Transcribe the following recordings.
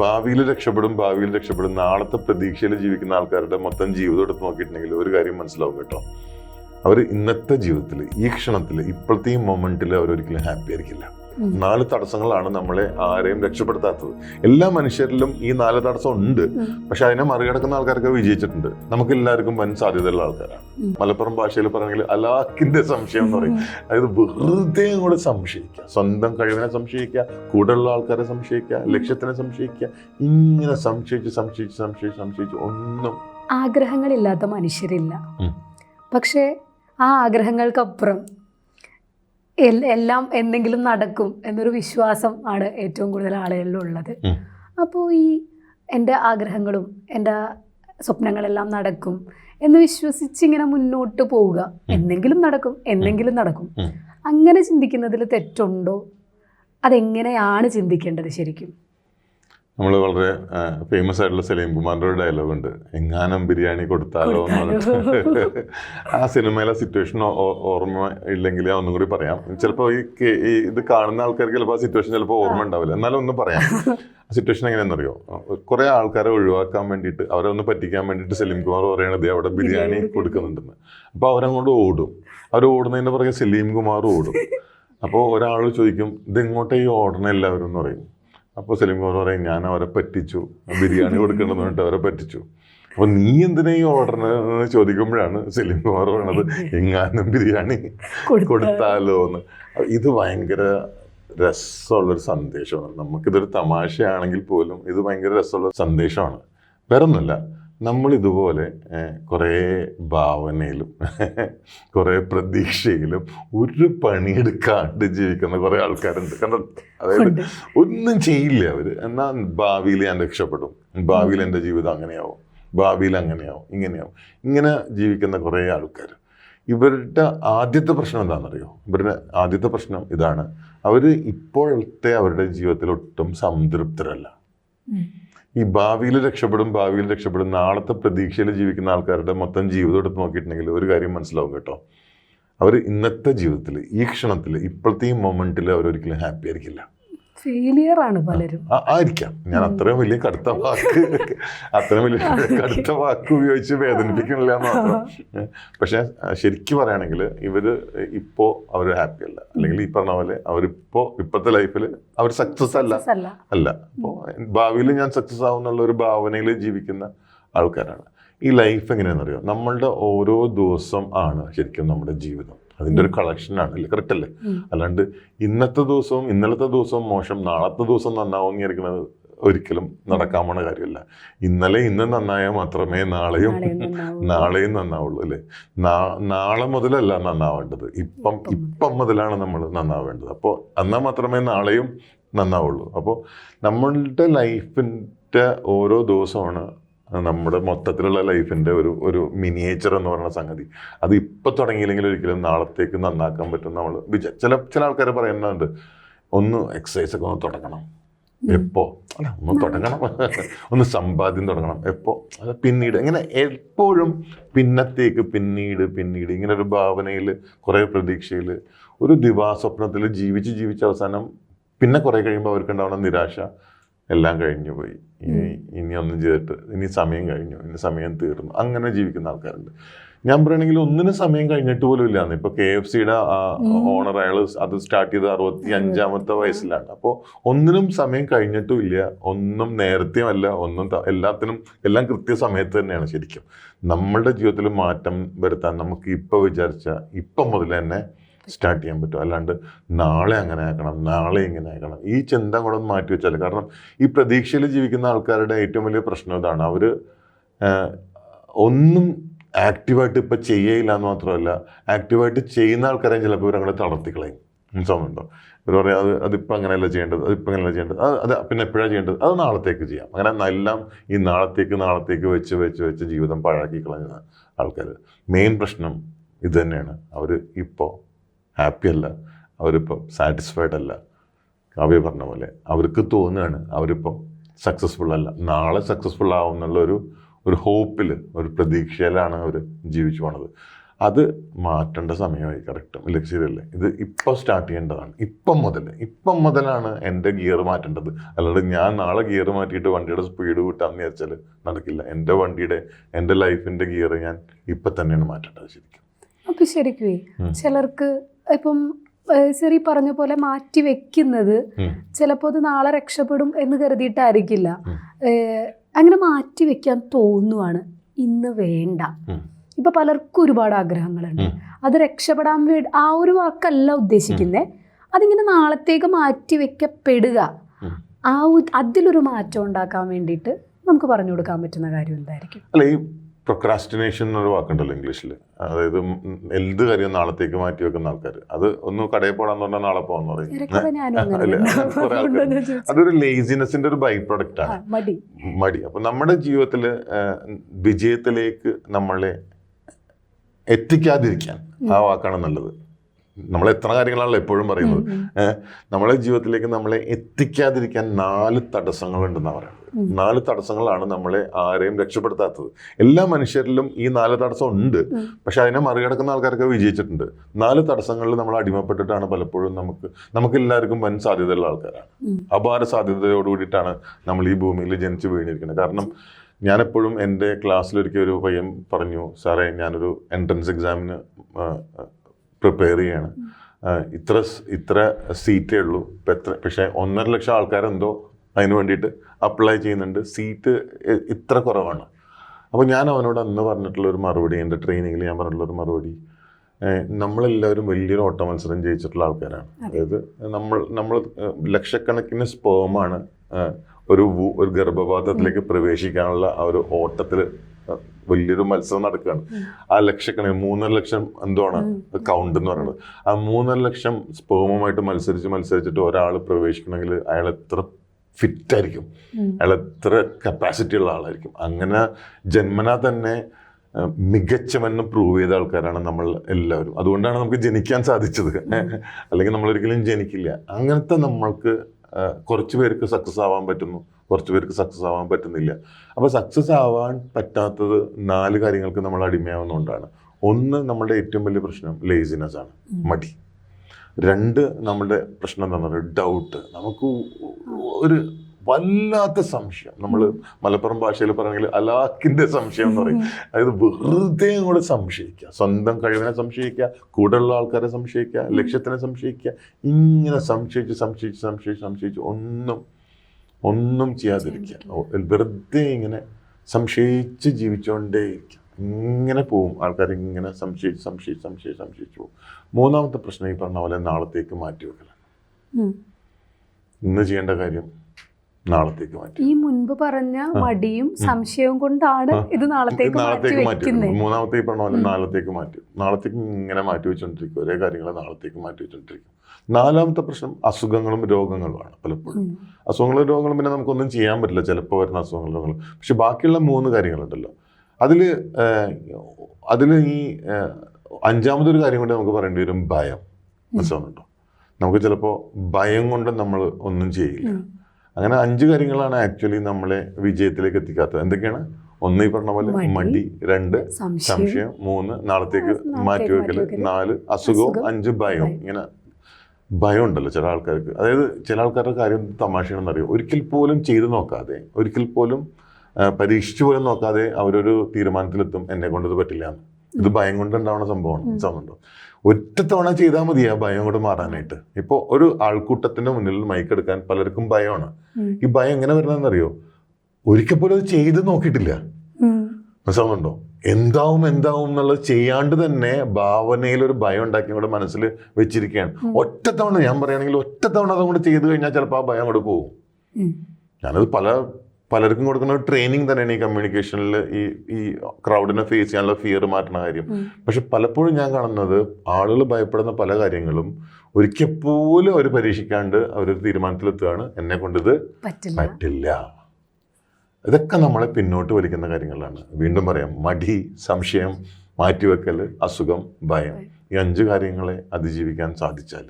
ഭാവിയിൽ രക്ഷപ്പെടും ഭാവിയിൽ രക്ഷപ്പെടും നാളത്തെ പ്രതീക്ഷയിൽ ജീവിക്കുന്ന ആൾക്കാരുടെ മൊത്തം ജീവിതം എടുത്ത് നോക്കിയിട്ടുണ്ടെങ്കിൽ ഒരു കാര്യം മനസ്സിലാവും കേട്ടോ അവർ ഇന്നത്തെ ജീവിതത്തിൽ ഈ ക്ഷണത്തിൽ ഇപ്പോഴത്തെ ഈ മൊമെന്റിൽ അവരൊരിക്കലും ഹാപ്പി ആയിരിക്കില്ല. നാല് തടസ്സങ്ങളാണ് നമ്മളെ ആരെയും രക്ഷപ്പെടുത്താത്തത്. എല്ലാ മനുഷ്യരിലും ഈ നാല് തടസ്സം ഉണ്ട്. പക്ഷെ അതിനെ മറികടക്കുന്ന ആൾക്കാരൊക്കെ വിജയിച്ചിട്ടുണ്ട്. നമുക്ക് എല്ലാവർക്കും വൻ സാധ്യതയുള്ള ആൾക്കാരാണ്. മലപ്പുറം ഭാഷയിൽ പറയുകയാണെങ്കിൽ അലാക്കിന്റെ സംശയം എന്ന് പറയും. അതായത് വെറുതെ കൂടെ സംശയിക്കുക. സ്വന്തം കഴിവിനെ സംശയിക്കുക കൂടെയുള്ള ആൾക്കാരെ സംശയിക്കുക ലക്ഷ്യത്തിനെ സംശയിക്കുക. ഇങ്ങനെ സംശയിച്ച് സംശയിച്ച് സംശയിച്ച് സംശയിച്ച് ഒന്നും ആഗ്രഹങ്ങളില്ലാത്ത മനുഷ്യരില്ല. പക്ഷേ ആ ആഗ്രഹങ്ങൾക്കപ്പുറം എല്ലാം എന്തെങ്കിലും നടക്കും എന്നൊരു വിശ്വാസം ആണ് ഏറ്റവും കൂടുതൽ ആളുകളിലുള്ളത്. അപ്പോൾ ഈ എന്റെ ആഗ്രഹങ്ങളും എന്റെ സ്വപ്നങ്ങളെല്ലാം നടക്കും എന്ന് വിശ്വസിച്ച് ഇങ്ങനെ മുന്നോട്ട് പോവുക. എന്തെങ്കിലും നടക്കും എന്തെങ്കിലും നടക്കും. അങ്ങനെ ചിന്തിക്കുന്നതിൽ തെറ്റുണ്ടോ? അതെങ്ങനെയാണ് ചിന്തിക്കേണ്ടത് ശരിക്കും? നമ്മൾ വളരെ ഫേമസ് ആയിട്ടുള്ള സലീം കുമാറിന്റെ ഒരു ഡയലോഗ് ഉണ്ട്. എങ്ങാനും ബിരിയാണി കൊടുത്താലോ എന്ന് പറഞ്ഞിട്ട്. ആ സിനിമയിലെ സിറ്റുവേഷൻ ഓർമ്മ ഇല്ലെങ്കിൽ ഒന്നും കൂടി പറയാം. ചിലപ്പോൾ ഈ ഇത് കാണുന്ന ആൾക്കാർക്ക് ചിലപ്പോൾ ആ സിറ്റുവേഷൻ ചിലപ്പോൾ ഓർമ്മ ഉണ്ടാവില്ല. എന്നാലും ഒന്ന് പറയാം. ആ സിറ്റുവേഷൻ എങ്ങനെയാണെന്നറിയോ? കുറെ ആൾക്കാരെ ഒഴിവാക്കാൻ വേണ്ടിയിട്ട് അവരെ ഒന്ന് പറ്റിക്കാൻ വേണ്ടിയിട്ട് സലീം കുമാർ പറയണത് അവിടെ ബിരിയാണി കൊടുക്കുന്നുണ്ടെന്ന്. അപ്പോൾ അവരങ്ങോട്ട് ഓടും. അവർ ഓടുന്നതിന്റെ പുറകെ സലീം കുമാർ ഓടും. അപ്പോൾ ഒരാൾ ചോദിക്കും ഇതെങ്ങോട്ടേ ഈ ഓടണ എല്ലാവരും? എന്ന് പറയും. അപ്പോൾ സലീം കുമാർ പറയും ഞാൻ അവരെ പറ്റിച്ചു. ബിരിയാണി കൊടുക്കണമെന്ന് പറഞ്ഞിട്ട് അവരെ പറ്റിച്ചു. അപ്പോൾ നീ എന്തിനാ ഈ ഓർഡറിന് ചോദിക്കുമ്പോഴാണ് സലീം കുമാർ പറയണത് എങ്ങാനും ബിരിയാണി കൊടുത്താലോ. എന്ന് ഇത് ഭയങ്കര രസമുള്ളൊരു സന്ദേശമാണ്. നമുക്കിതൊരു തമാശയാണെങ്കിൽ പോലും ഇത് ഭയങ്കര രസമുള്ള സന്ദേശമാണ്. വേറെ ഒന്നുമല്ല നമ്മൾ ഇതുപോലെ കുറേ ഭാവനയിലും കുറേ പ്രതീക്ഷയിലും ഒരു പണിയെടുക്കാണ്ട് ജീവിക്കുന്ന കുറേ ആൾക്കാരുണ്ട്. കാരണം അതായത് ഒന്നും ചെയ്യില്ല അവർ എന്നാൽ ഭാവിയിൽ ഞാൻ രക്ഷപ്പെടും. ഭാവിയിൽ എന്റെ ജീവിതം അങ്ങനെയാവും. ഭാവിയിൽ അങ്ങനെയാവും. ഇങ്ങനെയാവും. ഇങ്ങനെ ജീവിക്കുന്ന കുറേ ആൾക്കാർ ഇവരുടെ ആദ്യത്തെ പ്രശ്നം എന്താണെന്നറിയോ? ഇവരുടെ ആദ്യത്തെ പ്രശ്നം ഇതാണ്. അവർ ഇപ്പോഴത്തെ അവരുടെ ജീവിതത്തിൽ ഒട്ടും സംതൃപ്തരല്ല. ഈ ഭാവിയിൽ രക്ഷപ്പെടും ഭാവിയിൽ രക്ഷപ്പെടും നാളത്തെ പ്രതീക്ഷയിൽ ജീവിക്കുന്ന ആൾക്കാരുടെ മൊത്തം ജീവിതം എടുത്ത് നോക്കിയിട്ടുണ്ടെങ്കിൽ ഒരു കാര്യം മനസ്സിലാവും കേട്ടോ. അവർ ഇന്നത്തെ ജീവിതത്തിൽ ഈ ക്ഷണത്തിൽ ഇപ്പോഴത്തെ ഈ മൊമെന്റിൽ അവരൊരിക്കലും ഹാപ്പി ആയിരിക്കില്ല. ഫെയിലിയർ ആണ് പലരും. ആയിരിക്കാം. ഞാൻ അത്രയും വലിയ കടുത്ത വാക്ക് അത്രയും വലിയ കടുത്ത വാക്ക് ഉപയോഗിച്ച് വേദനിപ്പിക്കണില്ല മാത്രം. പക്ഷെ ശരിക്കും പറയുകയാണെങ്കിൽ ഇവർ ഇപ്പോ അവർ ഹാപ്പി അല്ല. അല്ലെങ്കിൽ ഈ പറഞ്ഞ പോലെ അവരിപ്പോ ഇപ്പോഴത്തെ ലൈഫിൽ അവർ സക്സസ് അല്ല. അല്ല. അപ്പോൾ ഭാവിയിൽ ഞാൻ സക്സസ് ആവും എന്നുള്ള ഒരു ഭാവനയിൽ ജീവിക്കുന്ന ആൾക്കാരാണ്. ഈ ലൈഫ് എങ്ങനെയാണെന്നറിയോ? നമ്മളുടെ ഓരോ ദിവസം ആണ് ശരിക്കും നമ്മുടെ ജീവിതം. അതിന്റെ ഒരു കളക്ഷനാണ് അല്ലേ? കറക്റ്റ് അല്ലേ? അല്ലാണ്ട് ഇന്നത്തെ ദിവസവും ഇന്നലത്തെ ദിവസവും മോശം നാളത്തെ ദിവസം നന്നാവും ഇരിക്കുന്നത് ഒരിക്കലും നടക്കാൻ പോണ കാര്യമല്ല. ഇന്നലെ ഇന്ന് നന്നായാൽ മാത്രമേ നാളെയും നാളെയും നന്നാവുള്ളൂ. അല്ലേ? നാ- നാളെ മുതലല്ല നന്നാവേണ്ടത്. ഇപ്പം ഇപ്പം. മുതലാണ് നമ്മൾ നന്നാവേണ്ടത്. അപ്പോൾ എന്നാൽ മാത്രമേ നാളെയും നന്നാവുള്ളൂ. അപ്പോൾ നമ്മളുടെ ലൈഫിന്റെ ഓരോ ദിവസമാണ് നമ്മുടെ മൊത്തത്തിലുള്ള ലൈഫിന്റെ ഒരു ഒരു മിനിയേച്ചർ എന്ന് പറയുന്ന സംഗതി. അത് ഇപ്പം തുടങ്ങിയില്ലെങ്കിൽ ഒരിക്കലും നാളത്തേക്ക് നന്നാക്കാൻ പറ്റും നമ്മൾ ചില ചില ആൾക്കാർ പറയുന്നുണ്ട് ഒന്ന് എക്സസൈസ് ഒക്കെ ഒന്ന് തുടങ്ങണം. എപ്പോ? അല്ല ഒന്ന് തുടങ്ങണം. ഒന്ന് സമ്പാദ്യം തുടങ്ങണം. എപ്പോ? അത് പിന്നീട് ഇങ്ങനെ എപ്പോഴും പിന്നത്തേക്ക് പിന്നീട് പിന്നീട് ഇങ്ങനെ ഒരു ഭാവനയിൽ കുറേ പ്രതീക്ഷയിൽ ഒരു ദിവാസ്വപ്നത്തിൽ ജീവിച്ച് ജീവിച്ച് അവസാനം പിന്നെ കുറേ കഴിയുമ്പോൾ അവർക്ക് ഉണ്ടാവുന്ന നിരാശ എല്ലാം കഴിഞ്ഞു പോയി. ഇനി ഇനി ഒന്നും ചെയ്തിട്ട് ഇനി സമയം കഴിഞ്ഞു. ഇനി സമയം തീർന്നു. അങ്ങനെ ജീവിക്കുന്ന ആൾക്കാരുണ്ട്. ഞാൻ പറയണെങ്കിൽ ഒന്നിനും സമയം കഴിഞ്ഞിട്ട് പോലും ഇല്ലാന്ന് ഇപ്പൊ കെ എഫ് സിയുടെ ഓണർ അയാൾ അത് സ്റ്റാർട്ട് ചെയ്ത് അറുപത്തി അഞ്ചാമത്തെ വയസ്സിലാണ്. അപ്പോൾ ഒന്നിനും സമയം കഴിഞ്ഞിട്ടും ഇല്ല. ഒന്നും നേരത്തെയും അല്ല. ഒന്നും എല്ലാത്തിനും എല്ലാം കൃത്യസമയത്ത് തന്നെയാണ് ശരിക്കും. നമ്മളുടെ ജീവിതത്തിൽ മാറ്റം വരുത്താൻ നമുക്ക് ഇപ്പൊ വിചാരിച്ച ഇപ്പം മുതൽ തന്നെ സ്റ്റാർട്ട് ചെയ്യാൻ പറ്റും. അല്ലാണ്ട് നാളെ അങ്ങനെ ആക്കണം നാളെ ഇങ്ങനെ ആക്കണം. ഈ ചിന്ത കൂടെ ഒന്ന് മാറ്റി വെച്ചാൽ കാരണം ഈ പ്രതീക്ഷയിൽ ജീവിക്കുന്ന ആൾക്കാരുടെ ഏറ്റവും വലിയ പ്രശ്നം ഇതാണ്. അവർ ഒന്നും ആക്റ്റീവായിട്ട് ഇപ്പം ചെയ്യയില്ല എന്ന് മാത്രമല്ല ആക്റ്റീവായിട്ട് ചെയ്യുന്ന ആൾക്കാരെയും ചിലപ്പോൾ ഇവരങ്ങനെ തളർത്തിക്കളയും. മനസ്സിലാവുന്നുണ്ടോ ഇവർ പറയാം അത് അതിപ്പോൾ അങ്ങനെയല്ല ചെയ്യേണ്ടത് അതിപ്പോൾ അങ്ങനെയല്ല ചെയ്യേണ്ടത്. അത് അത് പിന്നെ എപ്പോഴാണ് ചെയ്യേണ്ടത്? അത് നാളത്തേക്ക് ചെയ്യാം. അങ്ങനെ എല്ലാം ഈ നാളത്തേക്ക് നാളത്തേക്ക് വെച്ച് വെച്ച് വെച്ച് ജീവിതം പാഴാക്കി കളഞ്ഞ ആൾക്കാർ മെയിൻ പ്രശ്നം ഇത് തന്നെയാണ്. അവർ ഇപ്പോൾ ഹാപ്പി അല്ല. അവരിപ്പം സാറ്റിസ്ഫൈഡ് അല്ല. കാവ്യ പറഞ്ഞ പോലെ അവർക്ക് തോന്നുകയാണ് അവരിപ്പം സക്സസ്ഫുൾ അല്ല. നാളെ സക്സസ്ഫുൾ ആവും എന്നുള്ള ഒരു ഒരു ഹോപ്പിൽ ഒരു പ്രതീക്ഷയിലാണ് അവർ ജീവിച്ചു പോണത്. അത് മാറ്റേണ്ട സമയമായി കറക്റ്റും ഇല്ല ശരിയല്ലേ. ഇത് ഇപ്പം സ്റ്റാർട്ട് ചെയ്യേണ്ടതാണ്. ഇപ്പം മുതൽ ഇപ്പം മുതലാണ് എന്റെ ഗിയർ മാറ്റേണ്ടത്. അല്ലാതെ ഞാൻ നാളെ ഗിയർ മാറ്റിയിട്ട് വണ്ടിയുടെ സ്പീഡ് കൂട്ടാന്ന് വിചാരിച്ചാൽ നടക്കില്ല. എന്റെ വണ്ടിയുടെ എന്റെ ലൈഫിന്റെ ഗിയർ ഞാൻ ഇപ്പം തന്നെയാണ് മാറ്റേണ്ടത് ശരിക്കും. അപ്പൊ ശരിക്കും. ചിലർക്ക് ഇപ്പം സിറി പറഞ്ഞ പോലെ മാറ്റി വെക്കുന്നത് ചിലപ്പോൾ അത് നാളെ രക്ഷപ്പെടും എന്ന് കരുതിയിട്ടായിരിക്കില്ല. അങ്ങനെ മാറ്റി വെക്കാൻ തോന്നുവാണ്. ഇന്ന് വേണ്ട. ഇപ്പൊ പലർക്കും ഒരുപാട് ആഗ്രഹങ്ങളുണ്ട്. അത് രക്ഷപ്പെടാൻ വേണ്ടി ആ ഒരു വാക്കല്ല ഉദ്ദേശിക്കുന്നത് അതിങ്ങനെ നാളത്തേക്ക് മാറ്റി വെക്കപ്പെടുക. ആ അതിലൊരു മാറ്റം ഉണ്ടാക്കാൻ വേണ്ടിയിട്ട് നമുക്ക് പറഞ്ഞു കൊടുക്കാൻ പറ്റുന്ന കാര്യം എന്തായിരിക്കും? പ്രൊക്രാസ്റ്റിനേഷൻ എന്നൊരു വാക്കുണ്ടല്ലോ ഇംഗ്ലീഷിൽ അതായത് എന്ത് കാര്യം നാളത്തേക്ക് മാറ്റി വെക്കുന്ന ആൾക്കാർ അത് ഒന്ന് കടയിൽ പോകണമെന്ന് പറഞ്ഞാൽ നാളെ പോകാന്ന് പറയും. അതൊരു ലേസിനെസിന്റെ ഒരു ബൈ പ്രൊഡക്റ്റ് ആണ് മടി. അപ്പൊ നമ്മുടെ ജീവിതത്തിൽ വിജയത്തിലേക്ക് നമ്മളെ എത്തിക്കാതിരിക്കാൻ ആ വാക്കാണ് നല്ലത്. നമ്മൾ എത്ര കാര്യങ്ങളാണല്ലോ എപ്പോഴും പറയുന്നത്. നമ്മളെ ജീവിതത്തിലേക്ക് നമ്മളെ എത്തിക്കാതിരിക്കാൻ നാല് തടസ്സങ്ങളുണ്ടെന്നാണ് പറയുന്നത്. നാല് തടസ്സങ്ങളാണ് നമ്മളെ ആരെയും രക്ഷപ്പെടുത്താത്തത്. എല്ലാ മനുഷ്യരിലും ഈ നാല് തടസ്സം ഉണ്ട്. പക്ഷെ അതിനെ മറികടക്കുന്ന ആൾക്കാരൊക്കെ വിജയിച്ചിട്ടുണ്ട്. നാല് തടസ്സങ്ങളിൽ നമ്മൾ അടിമപ്പെട്ടിട്ടാണ് പലപ്പോഴും നമുക്ക് നമുക്ക് എല്ലാവർക്കും വൻ സാധ്യതയുള്ള ആൾക്കാരാണ്. അപാര സാധ്യതയോട് കൂടിയിട്ടാണ് നമ്മൾ ഈ ഭൂമിയിൽ ജനിച്ചു വീണിരിക്കുന്നത്. കാരണം ഞാനെപ്പോഴും എന്റെ ക്ലാസ്സിലൊരിക്കൽ ഒരു പയ്യൻ പറഞ്ഞു സാറേ ഞാനൊരു എൻട്രൻസ് എക്സാമിന് പ്രിപ്പയർ ചെയ്യാണ്. ഇത്ര ഇത്ര സീറ്റേ ഉള്ളൂ. ഇപ്പം എത്ര പക്ഷേ ഒന്നര ലക്ഷം ആൾക്കാരെന്തോ അതിന് വേണ്ടിയിട്ട് അപ്ലൈ ചെയ്യുന്നുണ്ട്. സീറ്റ് ഇത്ര കുറവാണ്. അപ്പോൾ ഞാൻ അവനോട് അന്ന് പറഞ്ഞിട്ടുള്ള ഒരു മറുപടി എന്റെ ട്രെയിനിങ്ങിൽ ഞാൻ പറഞ്ഞിട്ടുള്ള ഒരു മറുപടി നമ്മളെല്ലാവരും വലിയൊരു ഓട്ട മത്സരം ജയിച്ചിട്ടുള്ള ആൾക്കാരാണ്. അതായത് നമ്മൾ നമ്മൾ ലക്ഷക്കണക്കിന് സ്പേമാണ് ഒരു ഒരു ഗർഭപാത്രത്തിലേക്ക് പ്രവേശിക്കാനുള്ള ആ ഒരു ഓട്ടത്തിൽ വലിയൊരു മത്സരം നടക്കുകയാണ് ആ ലക്ഷക്കണക്കിന് മൂന്നര ലക്ഷം എന്തുവാണ് കൗണ്ട് എന്ന് പറയുന്നത്. ആ മൂന്നര ലക്ഷം സ്പേമുമായിട്ട് മത്സരിച്ച് മത്സരിച്ചിട്ട് ഒരാൾ പ്രവേശിക്കണമെങ്കിൽ അയാൾ എത്ര ഫിറ്റ് ആയിരിക്കും ഉം. അയാൾ എത്ര കപ്പാസിറ്റി ഉള്ള ആളായിരിക്കും. അങ്ങനെ ജന്മന തന്നെ മികച്ചവെന്ന് പ്രൂവ് ചെയ്ത ആൾക്കാരാണ് നമ്മൾ എല്ലാവരും. അതുകൊണ്ടാണ് നമുക്ക് ജനിക്കാൻ സാധിച്ചത്. അല്ലെങ്കിൽ നമ്മൾ ഒരിക്കലും ജനിക്കില്ല. അങ്ങനത്തെ നമ്മൾക്ക് കുറച്ച് പേർക്ക് സക്സസ് ആവാൻ പറ്റുന്നു കുറച്ച് പേർക്ക് സക്സസ് ആവാൻ പറ്റുന്നില്ല. അപ്പോൾ സക്സസ് ആവാൻ പറ്റാത്തത് നാല് കാര്യങ്ങൾക്ക് നമ്മൾ അടിമയാവുന്നതുകൊണ്ടാണ്. ഒന്ന് നമ്മുടെ ഏറ്റവും വലിയ പ്രശ്നം ലേസിനെസ് ആണ്. മടി. രണ്ട് നമ്മുടെ പ്രശ്നം എന്താണെന്ന് പറയുക ഡൗട്ട് നമുക്ക് ഒരു വല്ലാത്ത സംശയം. നമ്മൾ മലപ്പുറം ഭാഷയിൽ പറഞ്ഞെങ്കിൽ അലാക്കിന്റെ സംശയം എന്ന് പറയും. അതായത് വെറുതെ കൂടെ സംശയിക്കുക. സ്വന്തം കഴിവിനെ സംശയിക്കുക. കൂടെയുള്ള ആൾക്കാരെ സംശയിക്കുക. ലക്ഷ്യത്തിനെ സംശയിക്കുക. ഇങ്ങനെ സംശയിച്ച് സംശയിച്ച് സംശയിച്ച് സംശയിച്ച് ഒന്നും ഒന്നും ചെയ്യാതിരിക്കുക. വെറുതെ ഇങ്ങനെ സംശയിച്ച് ജീവിച്ചുകൊണ്ടേയിരിക്കുക. ഇങ്ങനെ പോവും. ആൾക്കാർ ഇങ്ങനെ സംശയിച്ച് സംശയിച്ച് സംശയിച്ച് സംശയിച്ച് പോവും. മൂന്നാമത്തെ പ്രശ്നം ഈ പറഞ്ഞ പോലെ നാളത്തേക്ക് മാറ്റി വെക്കലാണ്. ഇന്ന് ചെയ്യേണ്ട കാര്യം നാളത്തേക്ക് മാറ്റി ഈ മുൻപ് പറഞ്ഞ മടിയും സംശയവും കൊണ്ടാണ് ഇത് നാളത്തേക്ക് മാറ്റി നാളത്തേക്ക് മാറ്റി മൂന്നാമത്തെ ഈ പറഞ്ഞ പോലെ നാളത്തേക്ക് മാറ്റി നാളത്തേക്ക് ഇങ്ങനെ മാറ്റി വെച്ചുകൊണ്ടിരിക്കും ഒരേ കാര്യങ്ങൾ നാളത്തേക്ക് മാറ്റി വെച്ചുകൊണ്ടിരിക്കും നാലാമത്തെ പ്രശ്നം അസുഖങ്ങളും രോഗങ്ങളുമാണ് പലപ്പോഴും. അസുഖങ്ങളും രോഗങ്ങളും പിന്നെ നമുക്കൊന്നും ചെയ്യാൻ പറ്റില്ല. ചിലപ്പോൾ വരുന്ന അസുഖങ്ങളും രോഗങ്ങളും. പക്ഷെ ബാക്കിയുള്ള മൂന്ന് കാര്യങ്ങളുണ്ടല്ലോ. അതിൽ അതിൽ ഈ അഞ്ചാമതൊരു കാര്യം കൊണ്ട് നമുക്ക് പറയേണ്ടി വരും ഭയം. മനസ്സിലാവുന്നുണ്ടോ? നമുക്ക് ചിലപ്പോൾ ഭയം കൊണ്ട് നമ്മൾ ഒന്നും ചെയ്യില്ല. അങ്ങനെ അഞ്ച് കാര്യങ്ങളാണ് ആക്ച്വലി നമ്മളെ വിജയത്തിലേക്ക് എത്തിക്കാത്തത്. എന്തൊക്കെയാണ്? ഒന്ന് ഈ പറഞ്ഞ പോലെ മടി, രണ്ട് സംശയം മൂന്ന് നാളത്തേക്ക് മാറ്റി മാറ്റിവെക്കൽ നാല് അസുഖവും അഞ്ച് ഭയവും. ഭയം. ഇങ്ങനെ ഭയം ഉണ്ടല്ലോ ചില ആൾക്കാർക്ക്. അതായത് ചില ആൾക്കാരുടെ കാര്യം തമാശയാണെന്ന് അറിയാം ഒരിക്കൽ പോലും ചെയ്തു നോക്കാതെ ഒരിക്കൽ പോലും പരീക്ഷിച്ചു പോലും നോക്കാതെ അവരൊരു തീരുമാനത്തിലെത്തും. എന്നെ കൊണ്ടത് പറ്റില്ല എന്ന്. ഇത് ഭയം കൊണ്ട് ഉണ്ടാവുന്ന സംഭവമാണ് സംഭവമുണ്ടോ ഒറ്റ തവണ ചെയ്താൽ മതി ആ ഭയം കൊണ്ട് മാറാനായിട്ട്. ഇപ്പോൾ ഒരു ആൾക്കൂട്ടത്തിന്റെ മുന്നിൽ മൈക്ക് എടുക്കാൻ പലർക്കും ഭയമാണ്. ഈ ഭയം എങ്ങനെ വരണമെന്നറിയോ? ഒരിക്കൽ പോലും അത് ചെയ്ത് നോക്കിയിട്ടില്ല. മനസ്സിലാവുന്നുണ്ടോ എന്താവും എന്താവും എന്നുള്ളത് ചെയ്യാണ്ട് തന്നെ ഭാവനയിൽ ഒരു ഭയം ഉണ്ടാക്കി കൂടെ മനസ്സിൽ വെച്ചിരിക്കുകയാണ്. ഒറ്റത്തവണ തവണ ഞാൻ പറയുകയാണെങ്കിൽ ഒറ്റത്തവണ തവണ അതുകൊണ്ട് ചെയ്ത് കഴിഞ്ഞാൽ ചിലപ്പോൾ ആ ഭയം അങ്ങോട്ട് പോകും. ഞാനത് പല പലർക്കും കൊടുക്കുന്ന ഒരു ട്രെയിനിങ് തന്നെയാണ് ഈ കമ്മ്യൂണിക്കേഷനിൽ ഈ ഈ ക്രൗഡിനെ ഫേസ് ചെയ്യാനുള്ള ഫിയർ മാറ്റുന്ന കാര്യം. പക്ഷെ പലപ്പോഴും ഞാൻ കാണുന്നത് ആളുകൾ ഭയപ്പെടുന്ന പല കാര്യങ്ങളും ഒരിക്കൽ പോലും അവർ പരീക്ഷിക്കാണ്ട് അവരൊരു തീരുമാനത്തിലെത്തുകയാണ്. എന്നെ കൊണ്ടിത് പറ്റില്ല. ഇതൊക്കെ നമ്മളെ പിന്നോട്ട് വലിക്കുന്ന കാര്യങ്ങളാണ്. വീണ്ടും പറയാം മടി സംശയം മാറ്റിവെക്കൽ അസുഖം ഭയം ഈ അഞ്ച് കാര്യങ്ങളെ അതിജീവിക്കാൻ സാധിച്ചാൽ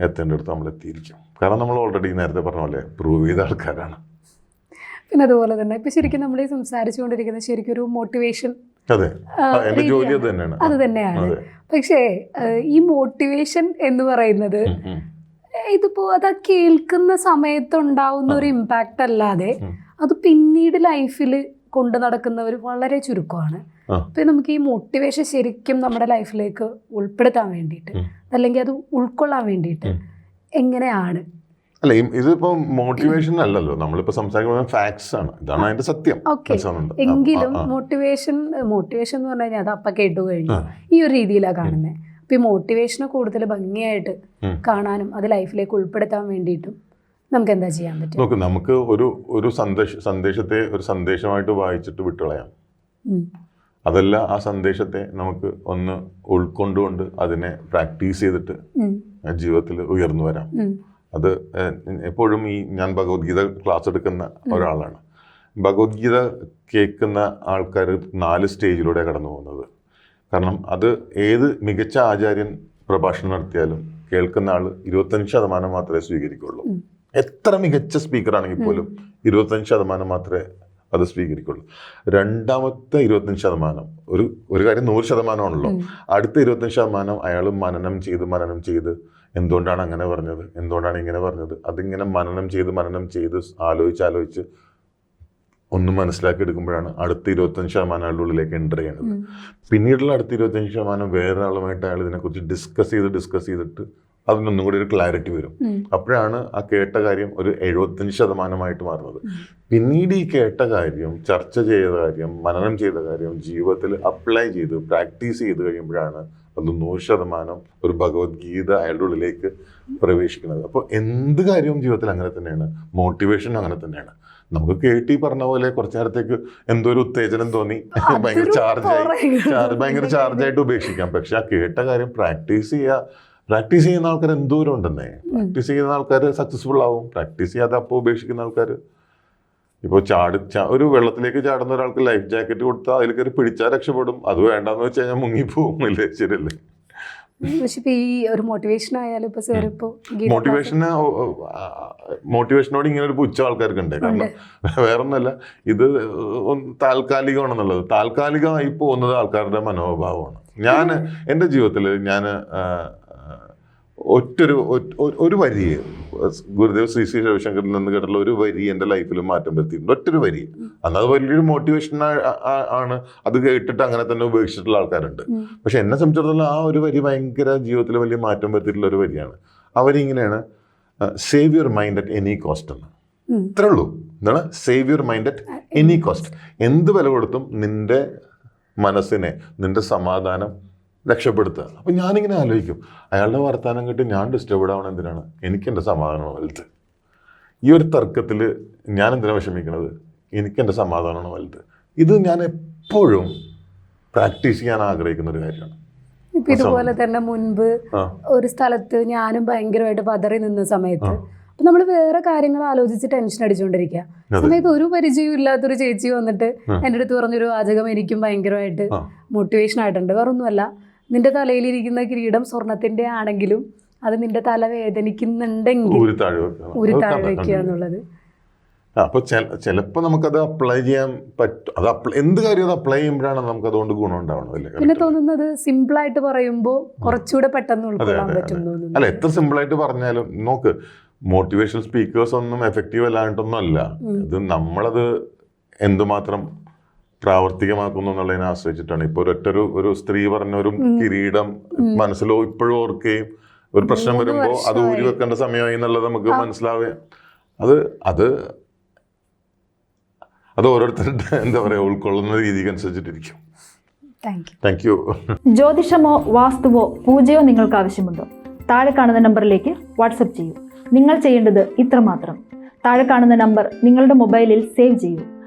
എത്തേണ്ടടുത്ത് നമ്മൾ എത്തിയിരിക്കും കാരണം നമ്മൾ ഓൾറെഡി നേരത്തെ പറഞ്ഞ പോലെ പ്രൂവ് ചെയ്ത ആൾക്കാരാണ്. പിന്നെ അതുപോലെ തന്നെ ഇപ്പം ശരിക്കും നമ്മൾ ഈ സംസാരിച്ചുകൊണ്ടിരിക്കുന്നത് ശരിക്കും ഒരു മോട്ടിവേഷൻ അതെ. തന്നെയാണ്. പക്ഷേ ഈ മോട്ടിവേഷൻ എന്ന് പറയുന്നത്. ഇതിപ്പോ അത് കേൾക്കുന്ന സമയത്തുണ്ടാവുന്ന ഒരു ഇമ്പാക്റ്റ് അല്ലാതെ അത് പിന്നീട് ലൈഫിൽ കൊണ്ടു നടക്കുന്നവർ വളരെ ചുരുക്കമാണ്. അപ്പൊ നമുക്ക് ഈ മോട്ടിവേഷൻ ശരിക്കും നമ്മുടെ ലൈഫിലേക്ക് ഉൾപ്പെടുത്താൻ വേണ്ടിയിട്ട് അല്ലെങ്കിൽ അത് ഉൾക്കൊള്ളാൻ വേണ്ടിയിട്ട് എങ്ങനെയാണ്? അല്ല ഇതിപ്പോ മോട്ടിവേഷൻ അല്ലല്ലോ. നമ്മളിപ്പോ സംസാരിക്കുന്നത് ഫാക്ട്സ് ആണ്. ഇതാണ് അതിന്റെ സത്യം. എങ്കിലും. മോട്ടിവേഷൻ മോട്ടിവേഷൻ എന്ന് പറഞ്ഞു കഴിഞ്ഞാൽ അത് അപ്പ കേട്ടു കഴിഞ്ഞു. ഈ ഒരു രീതിയിലാണ് കാണുന്നത് അപ്പൊ ഈ മോട്ടിവേഷനെ കൂടുതൽ ഭംഗിയായിട്ട് കാണാനും അത് ലൈഫിലേക്ക് ഉൾപ്പെടുത്താൻ വേണ്ടിയിട്ടും നമുക്ക് എന്താ ചെയ്യാൻ പറ്റും നോക്ക് നമുക്ക് ഒരു ഒരു സന്ദേശ സന്ദേശത്തെ ഒരു സന്ദേശമായിട്ട് വായിച്ചിട്ട് വിട്ടുകളയാം. അതല്ല ആ സന്ദേശത്തെ നമുക്ക് ഒന്ന് ഉൾക്കൊണ്ടുകൊണ്ട് അതിനെ പ്രാക്ടീസ് ചെയ്തിട്ട്. ജീവിതത്തിൽ ഉയർന്നു വരാം. അത് എപ്പോഴും ഈ ഞാൻ ഭഗവത്ഗീത ക്ലാസ് എടുക്കുന്ന ഒരാളാണ്. ഭഗവത്ഗീത കേൾക്കുന്ന ആൾക്കാർ നാല് സ്റ്റേജിലൂടെ കടന്നു പോകുന്നത്. കാരണം അത് ഏത് മികച്ച ആചാര്യൻ പ്രഭാഷണം നടത്തിയാലും കേൾക്കുന്ന ആൾ ഇരുപത്തഞ്ച് ശതമാനം മാത്രമേ സ്വീകരിക്കുള്ളൂ. എത്ര മികച്ച സ്പീക്കർ ആണെങ്കിൽ പോലും ഇരുപത്തഞ്ച് ശതമാനം മാത്രമേ അത് സ്വീകരിക്കുള്ളൂ. രണ്ടാമത്തെ ഇരുപത്തഞ്ച് ശതമാനം ഒരു ഒരു കാര്യം നൂറ് ശതമാനമാണല്ലോ. അടുത്ത ഇരുപത്തഞ്ച് ശതമാനം അയാൾ മനനം ചെയ്ത് മനനം ചെയ്ത് എന്തുകൊണ്ടാണ് അങ്ങനെ പറഞ്ഞത്? എന്തുകൊണ്ടാണ് ഇങ്ങനെ പറഞ്ഞത്? അതിങ്ങനെ മനനം ചെയ്ത് മനനം ചെയ്ത് ആലോചിച്ച് ആലോചിച്ച് ഒന്ന് മനസ്സിലാക്കി എടുക്കുമ്പോഴാണ് അടുത്ത ഇരുപത്തഞ്ച് ശതമാനം ആളുടെ ഉള്ളിലേക്ക് എന്റർ ചെയ്യണത്. പിന്നീടുള്ള അടുത്ത ഇരുപത്തഞ്ച് ശതമാനം വേറെ ആളുമായിട്ട് അയാൾ ഇതിനെക്കുറിച്ച് ഡിസ്കസ് ചെയ്ത് ഡിസ്കസ് ചെയ്തിട്ട് അതിനൊന്നും കൂടി ഒരു ക്ലാരിറ്റി വരും. അപ്പോഴാണ് ആ കേട്ട കാര്യം ഒരു എഴുപത്തഞ്ച് ശതമാനമായിട്ട് മാറുന്നത്. പിന്നീട് ഈ കേട്ട കാര്യം ചർച്ച ചെയ്ത കാര്യം മനനം ചെയ്ത കാര്യം ജീവിതത്തിൽ അപ്ലൈ ചെയ്ത് പ്രാക്ടീസ് ചെയ്ത് കഴിയുമ്പോഴാണ് അത് നൂറ് ശതമാനം ഒരു ഭഗവത്ഗീത അയാളുടെ ഉള്ളിലേക്ക് പ്രവേശിക്കുന്നത്. അപ്പോൾ എന്ത് കാര്യവും ജീവിതത്തിൽ അങ്ങനെ തന്നെയാണ്. മോട്ടിവേഷനും അങ്ങനെ തന്നെയാണ്. നമുക്ക് കേട്ടി പറഞ്ഞ പോലെ കുറച്ചു നേരത്തേക്ക് എന്തോ ഒരു ഉത്തേജനം തോന്നി. ഭയങ്കര ചാർജായി. ചാർജ് ഭയങ്കര ചാർജായിട്ട് ഉപേക്ഷിക്കാം. പക്ഷെ ആ കേട്ട കാര്യം പ്രാക്ടീസ് ചെയ്യുക പ്രാക്ടീസ് ചെയ്യുന്ന ആൾക്കാർ എന്തോരം ഉണ്ടെന്നേ. പ്രാക്ടീസ് ചെയ്യുന്ന ആൾക്കാർ സക്സസ്ഫുൾ ആവും. പ്രാക്ടീസ് ചെയ്യാതെ അപ്പോൾ ഉപേക്ഷിക്കുന്ന ആൾക്കാർ ഇപ്പോൾ ചാടി ഒരു വെള്ളത്തിലേക്ക് ചാടുന്ന ഒരാൾക്ക് ലൈഫ് ജാക്കറ്റ് കൊടുത്താൽ അതിൽ കയറി പിടിച്ചാൽ രക്ഷപ്പെടും. അത് വേണ്ടെന്ന് വെച്ച് കഴിഞ്ഞാൽ മുങ്ങിപ്പോവും അല്ലേ ശരിയല്ലേ? പക്ഷെ ഇപ്പൊ ഈ ഒരു മോട്ടിവേഷൻ ആയാലും ഇപ്പൊ സാർ ഇപ്പൊ ഗീത മോട്ടിവേഷന് മോട്ടിവേഷനോട് ഇങ്ങനെ ഒരു പുച്ച ആൾക്കാർക്ക് ഉണ്ട്. കാരണം വേറൊന്നല്ല ഇത് താൽക്കാലികമാണെന്നുള്ളത്. താൽക്കാലികമായി പോകുന്നത് ആൾക്കാരുടെ മനോഭാവമാണ്. ഞാൻ എന്റെ ജീവിതത്തിൽ ഞാൻ ഒറ്റൊരു ഒരു- വരി ഗുരുദേവ് ശ്രീ ശ്രീ രവിശങ്കറിൽ നിന്ന് കേട്ടുള്ള ഒരു വരി എന്റെ ലൈഫിൽ മാറ്റം വരുത്തിയിട്ടുണ്ട്. ഒറ്റൊരു വരി. അന്ന് അത് വലിയൊരു മോട്ടിവേഷൻ ആണ്. അത് കേട്ടിട്ട് അങ്ങനെ തന്നെ ഉപേക്ഷിച്ചിട്ടുള്ള ആൾക്കാരുണ്ട്. പക്ഷെ എന്നെ സംബന്ധിച്ചിടത്തോളം ആ ഒരു വരി ഭയങ്കര ജീവിതത്തിൽ വലിയ മാറ്റം വരുത്തിയിട്ടുള്ള ഒരു വരിയാണ്. അവരിങ്ങനെയാണ് save your mind at any cost എന്ന്. ഇത്രേ ഉള്ളൂ. എന്താണ്? Save your mind at any cost എന്ത് വില കൊടുത്തും നിന്റെ മനസ്സിനെ നിന്റെ സമാധാനം രക്ഷപ്പെടുത്തുക. അപ്പം ഞാനിങ്ങനെ ആലോചിക്കും. അയാളുടെ വർത്തമാനം കേട്ട് ഞാൻ ഡിസ്റ്റർബ്ഡ് ആവണം എന്തിനാണ്? എനിക്ക് എന്റെ സമാധാനമാണ് വലുത്. ഈ ഒരു തർക്കത്തിൽ ഞാൻ എന്തിനാണ് വിഷമിക്കുന്നത് എനിക്ക് എന്റെ സമാധാനമാണ് വലുത്. ഇത് ഞാൻ എപ്പോഴും പ്രാക്ടീസ് ചെയ്യാൻ ആഗ്രഹിക്കുന്ന ഒരു കാര്യമാണ്. ഇപ്പൊ ഇതുപോലെ തന്നെ മുൻപ് ഒരു സ്ഥലത്ത് ഞാനും ഭയങ്കരമായിട്ട് പതറി നിന്ന സമയത്ത് അപ്പൊ നമ്മൾ വേറെ കാര്യങ്ങൾ ആലോചിച്ച് ടെൻഷൻ അടിച്ചുകൊണ്ടിരിക്കുക സമയത്ത് ഒരു പരിചയവും ഇല്ലാത്തൊരു ചേച്ചി വന്നിട്ട്. എന്റെ അടുത്ത് പറഞ്ഞൊരു വാചകം എനിക്കും ഭയങ്കരമായിട്ട് മോട്ടിവേഷൻ ആയിട്ടുണ്ട്. വേറൊന്നുമല്ല. നിന്റെ തലയിലിരിക്കുന്ന കിരീടം സ്വർണത്തിന്റെ ആണെങ്കിലും അത് നിന്റെ തല വേദനിക്കുന്നുണ്ടെങ്കിൽ ഊരി താഴെ വെക്കുക എന്നുള്ളത് ആ, അപ്പൊ ചിലപ്പോൾ നമുക്കത് അപ്ലൈ ചെയ്യാൻ പറ്റും. അത് അപ്ലൈ എന്ത് കാര്യം അത് അപ്ലൈ ചെയ്യുമ്പോഴാണ് നമുക്ക് അതുകൊണ്ട് ഗുണം ഉണ്ടാവണത് പിന്നെ തോന്നുന്നത് സിമ്പിൾ ആയിട്ട് പറയുമ്പോൾ കുറച്ചുകൂടെ പെട്ടെന്ന് ഉൾക്കൊള്ളാൻ പറ്റും അല്ല എത്ര സിമ്പിളായിട്ട് പറഞ്ഞാലും നോക്ക് മോട്ടിവേഷണൽ സ്പീക്കേഴ്സ് ഒന്നും എഫക്റ്റീവ് അല്ലാണ്ടൊന്നും അല്ല. ഇത് നമ്മളത് എന്തുമാത്രം പ്രാവർത്തികമാക്കുന്നു എന്നുള്ളതിനെ ആശ്രയിച്ചിട്ടാണ്. ഇപ്പോൾ ഒരൊറ്റൊരു ഒരു സ്ത്രീ പറഞ്ഞ ഒരു കിരീടം മനസ്സിലോ ഇപ്പോഴും ഓർക്കുകയും ഒരു പ്രശ്നം വരുമ്പോ വരുമ്പോൾ അത് ഊരി വെക്കേണ്ട സമയമായി എന്നുള്ളത് നമുക്ക് മനസ്സിലാവുക. അത് അത് അത് ഓരോരുത്തരുടെ എന്താ പറയുക ഉൾക്കൊള്ളുന്ന രീതിക്ക് അനുസരിച്ചിട്ടിരിക്കും. Thank you. ജ്യോതിഷമോ വാസ്തുവോ പൂജയോ നിങ്ങൾക്ക് ആവശ്യമുണ്ടോ? താഴെ കാണുന്ന നമ്പറിലേക്ക് വാട്സപ്പ് ചെയ്യൂ. നിങ്ങൾ ചെയ്യേണ്ടത് ഇത്രമാത്രം. താഴെ കാണുന്ന നമ്പർ നിങ്ങളുടെ മൊബൈലിൽ സേവ് ചെയ്യൂ.